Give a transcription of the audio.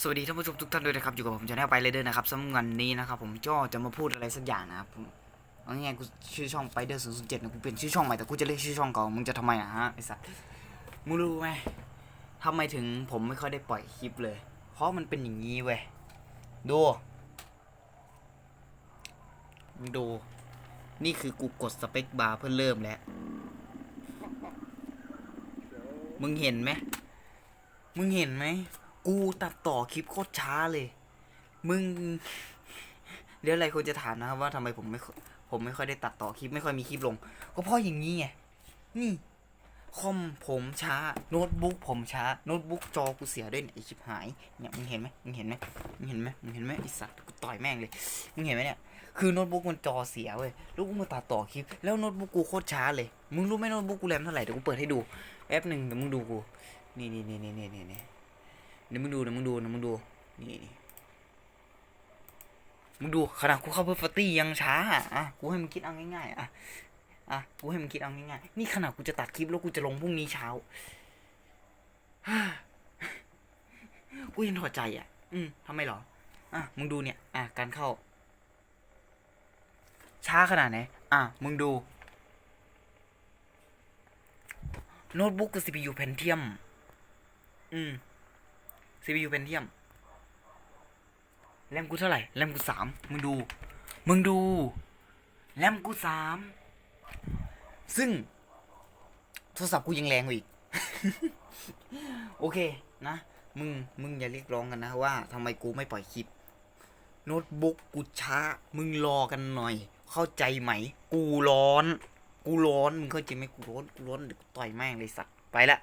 สวัสดีท่านผู้ชมทุกท่านด้วยนะครับอยู่กับผมจะแนวไปเลยเดอร์นะครับสำหรับวันนี้นะครับผมก็จะมาพูดอะไรสักอย่างนะครับผมเอาง่ายๆกูชื่อช่องไปเดอร์ศูนย์ศูนย์เจ็ดนะกูเปลี่ยนชื่อช่องใหม่แต่กูจะเรียกชื่อช่องเก่ามึงจะทำไมอะฮะไอสัตว์มึงรู้ไหมทำไมถึงผมไม่ค่อยได้ปล่อยคลิปเลย เพราะมันเป็นอย่างนี้เว้ยดูมึงดู นี่คือกูกดสเปคบาร์เพื่อเริ่มแล้วมึงเห็นไหมมึงเห็นไหม กูตัดต่อคลิปโคตรช้าเลย มึง เดี๋ยวอะไรคนจะถามนะครับว่าทำไมผมไม่ ผมไม่ค่อยได้ตัดต่อคลิปไม่ค่อยมีคลิปลง ก็เพราะอย่างนี้ไง นี่ คอมผมช้า โน้ตบุ๊กผมช้า โน้ตบุ๊กจอกูเสียด้วยเนี่ยไอชิบหาย เนี่ยมึงเห็นไหมมึงเห็นไหมมึงเห็นไหมมึงเห็นไหมไอสัตว์กูต่อยแม่งเลย มึงเห็นไหมเนี่ย คือโน้ตบุ๊กมันจอเสียเว้ย แล้วกูมาตัดต่อคลิป แล้วโน้ตบุ๊กกูโคตรช้าเลย มึงรู้ไหมโน้ตบุ๊กกูแรมเท่าไหร่เดี๋ยวกูเปิดให้ดู แอปหนึ่งเดี๋ยวมึงดูกู นี่นี่นี่นี่นี่นี่ เดี๋ยวมึงดูเดี๋ยวมึงดูเดี๋ยวมึงดูนี่มึงดูขนาดกูเข้าเพิ่มฟตี้ยังช้าอะอะกูให้มึงคิดเอาง่ายๆอะอะกูให้มึงคิดเอาง่ายๆนี่ขนาดกูจะตัดคลิปแล้วกูจะลงพรุ่งนี้เช้ากูยังถอดใจอะ อืมทำไมหรอ อะ มึงดูเนี่ย อะ การเข้า ช้าขนาดไหน อะ มึงดู โน้ตบุ๊กกับ CPU Pentium อืม CPU Pentium แรมกูเท่าไหร่แรมกูสามมึงดู มึงดูแรมกูสามซึ่ง โทรศัพท์กูยังแรงกว่าอีก โอเคนะ มึง มึงอย่าเรียกร้องกันนะว่าทำไมกูไม่ปล่อยคลิป โน้ตบุ๊กกูช้า มึงรอกันหน่อย เข้าใจไหม กูร้อน กูร้อน มึงเข้าใจไหมกูร้อน กูร้อนเดี๋ยวกูต่อยแม่งเลยสัตว์ ไปละ